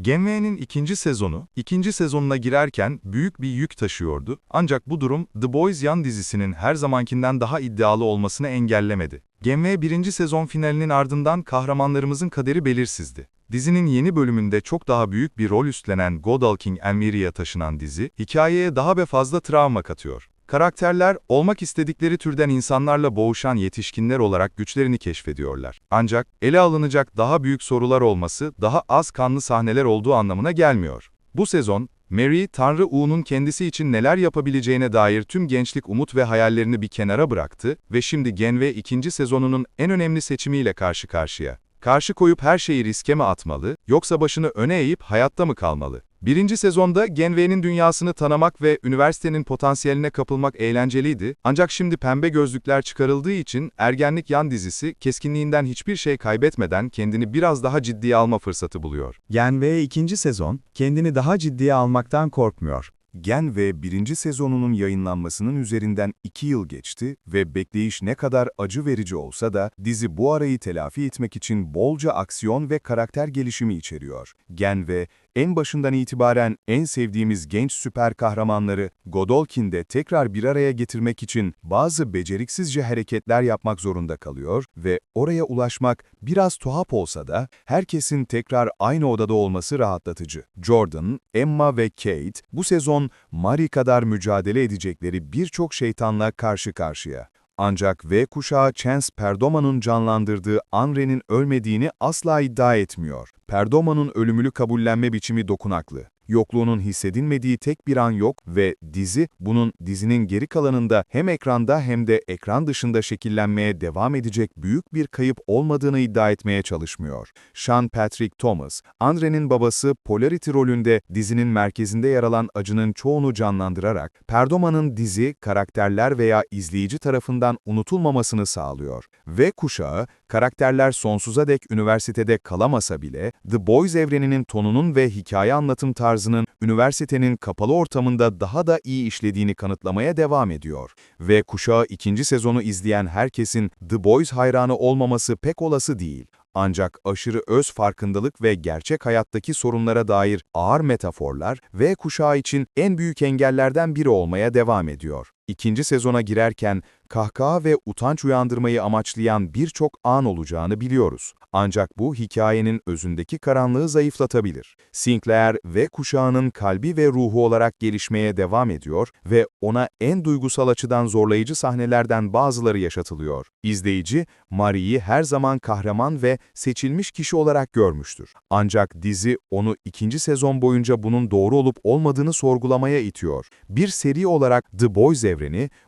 Gen V'nin ikinci sezonu, ikinci sezonuna girerken büyük bir yük taşıyordu. Ancak bu durum The Boys yan dizisinin her zamankinden daha iddialı olmasını engellemedi. Gen V birinci sezon finalinin ardından kahramanlarımızın kaderi belirsizdi. Dizinin yeni bölümünde çok daha büyük bir rol üstlenen Godalking Elmiria'ya taşınan dizi, hikayeye daha ve fazla travma katıyor. Karakterler, olmak istedikleri türden insanlarla boğuşan yetişkinler olarak güçlerini keşfediyorlar. Ancak, ele alınacak daha büyük sorular olması, daha az kanlı sahneler olduğu anlamına gelmiyor. Bu sezon, Mary, Tanrı U'nun kendisi için neler yapabileceğine dair tüm gençlik umut ve hayallerini bir kenara bıraktı ve şimdi Gen ve ikinci sezonunun en önemli seçimiyle karşı karşıya. Karşı koyup her şeyi riske mi atmalı, yoksa başını öne eğip hayatta mı kalmalı? Birinci sezonda Genway'nin dünyasını tanımak ve üniversitenin potansiyeline kapılmak eğlenceliydi, ancak şimdi pembe gözlükler çıkarıldığı için ergenlik yan dizisi keskinliğinden hiçbir şey kaybetmeden kendini biraz daha ciddiye alma fırsatı buluyor. Gen V ikinci sezon, kendini daha ciddiye almaktan korkmuyor. Gen ve birinci sezonunun yayınlanmasının üzerinden iki yıl geçti ve bekleyiş ne kadar acı verici olsa da dizi bu arayı telafi etmek için bolca aksiyon ve karakter gelişimi içeriyor. Gen ve en başından itibaren en sevdiğimiz genç süper kahramanları Godolkin'de tekrar bir araya getirmek için bazı beceriksizce hareketler yapmak zorunda kalıyor ve oraya ulaşmak biraz tuhaf olsa da herkesin tekrar aynı odada olması rahatlatıcı. Jordan, Emma ve Kate bu sezon Mari kadar mücadele edecekleri birçok şeytanla karşı karşıya. Ancak V kuşağı Chance Perdoma'nın canlandırdığı Anre'nin ölmediğini asla iddia etmiyor. Perdoma'nın ölümülü kabullenme biçimi dokunaklı. Yokluğunun hissedilmediği tek bir an yok ve dizi, bunun dizinin geri kalanında hem ekranda hem de ekran dışında şekillenmeye devam edecek büyük bir kayıp olmadığını iddia etmeye çalışmıyor. Sean Patrick Thomas, Andre'nin babası Polarity rolünde dizinin merkezinde yer alan acının çoğunu canlandırarak, Perdoma'nın dizi, karakterler veya izleyici tarafından unutulmamasını sağlıyor. Ve kuşağı, karakterler sonsuza dek üniversitede kalamasa bile, The Boys evreninin tonunun ve hikaye anlatım tarzının üniversitenin kapalı ortamında daha da iyi işlediğini kanıtlamaya devam ediyor. Ve kuşağı ikinci sezonu izleyen herkesin The Boys hayranı olmaması pek olası değil. Ancak aşırı öz farkındalık ve gerçek hayattaki sorunlara dair ağır metaforlar V kuşağı için en büyük engellerden biri olmaya devam ediyor. İkinci sezona girerken kahkaha ve utanç uyandırmayı amaçlayan birçok an olacağını biliyoruz. Ancak bu hikayenin özündeki karanlığı zayıflatabilir. Sinclair ve kuşağının kalbi ve ruhu olarak gelişmeye devam ediyor ve ona en duygusal açıdan zorlayıcı sahnelerden bazıları yaşatılıyor. İzleyici, Marie'yi her zaman kahraman ve seçilmiş kişi olarak görmüştür. Ancak dizi onu ikinci sezon boyunca bunun doğru olup olmadığını sorgulamaya itiyor. Bir seri olarak The Boys evreni,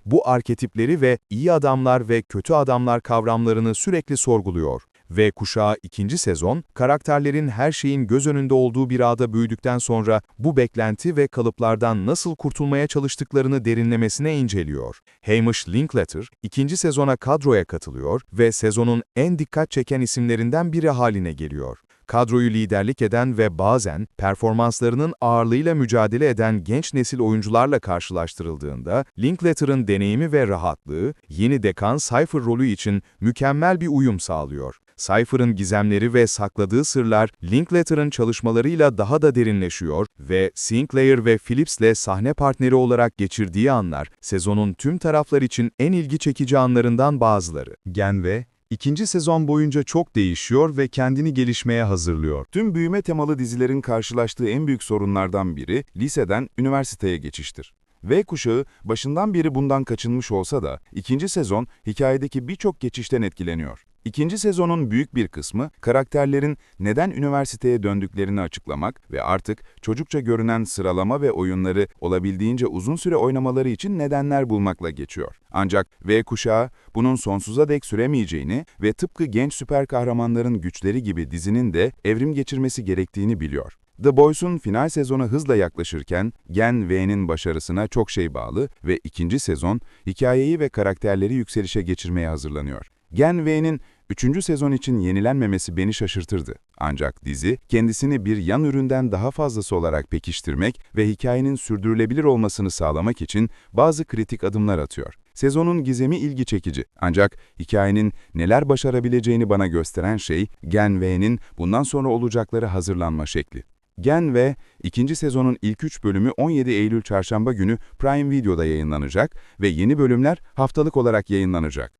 bu arketipleri ve iyi adamlar ve kötü adamlar kavramlarını sürekli sorguluyor. Ve kuşağı ikinci sezon, karakterlerin her şeyin göz önünde olduğu bir ağda büyüdükten sonra bu beklenti ve kalıplardan nasıl kurtulmaya çalıştıklarını derinlemesine inceliyor. Hamish Linklater, ikinci sezona kadroya katılıyor ve sezonun en dikkat çeken isimlerinden biri haline geliyor. Kadroyu liderlik eden ve bazen performanslarının ağırlığıyla mücadele eden genç nesil oyuncularla karşılaştırıldığında, Linklater'ın deneyimi ve rahatlığı, yeni dekan Cypher rolü için mükemmel bir uyum sağlıyor. Cypher'ın gizemleri ve sakladığı sırlar Linklater'ın çalışmalarıyla daha da derinleşiyor ve Sinclair ve Phillips'le sahne partneri olarak geçirdiği anlar, sezonun tüm taraflar için en ilgi çekici anlarından bazıları. Gen V, ikinci sezon boyunca çok değişiyor ve kendini gelişmeye hazırlıyor. Tüm büyüme temalı dizilerin karşılaştığı en büyük sorunlardan biri liseden üniversiteye geçiştir. V kuşağı başından beri bundan kaçınmış olsa da ikinci sezon hikayedeki birçok geçişten etkileniyor. İkinci sezonun büyük bir kısmı karakterlerin neden üniversiteye döndüklerini açıklamak ve artık çocukça görünen sıralama ve oyunları olabildiğince uzun süre oynamaları için nedenler bulmakla geçiyor. Ancak V kuşağı bunun sonsuza dek süremeyeceğini ve tıpkı genç süper kahramanların güçleri gibi dizinin de evrim geçirmesi gerektiğini biliyor. The Boys'un final sezonu hızla yaklaşırken Gen V'nin başarısına çok şey bağlı ve ikinci sezon hikayeyi ve karakterleri yükselişe geçirmeye hazırlanıyor. Gen V'nin üçüncü sezon için yenilenmemesi beni şaşırtırdı. Ancak dizi, kendisini bir yan üründen daha fazlası olarak pekiştirmek ve hikayenin sürdürülebilir olmasını sağlamak için bazı kritik adımlar atıyor. Sezonun gizemi ilgi çekici ancak hikayenin neler başarabileceğini bana gösteren şey Gen V'nin bundan sonra olacakları hazırlanma şekli. Gen ve ikinci sezonun ilk 3 bölümü 17 Eylül Çarşamba günü Prime Video'da yayınlanacak ve yeni bölümler haftalık olarak yayınlanacak.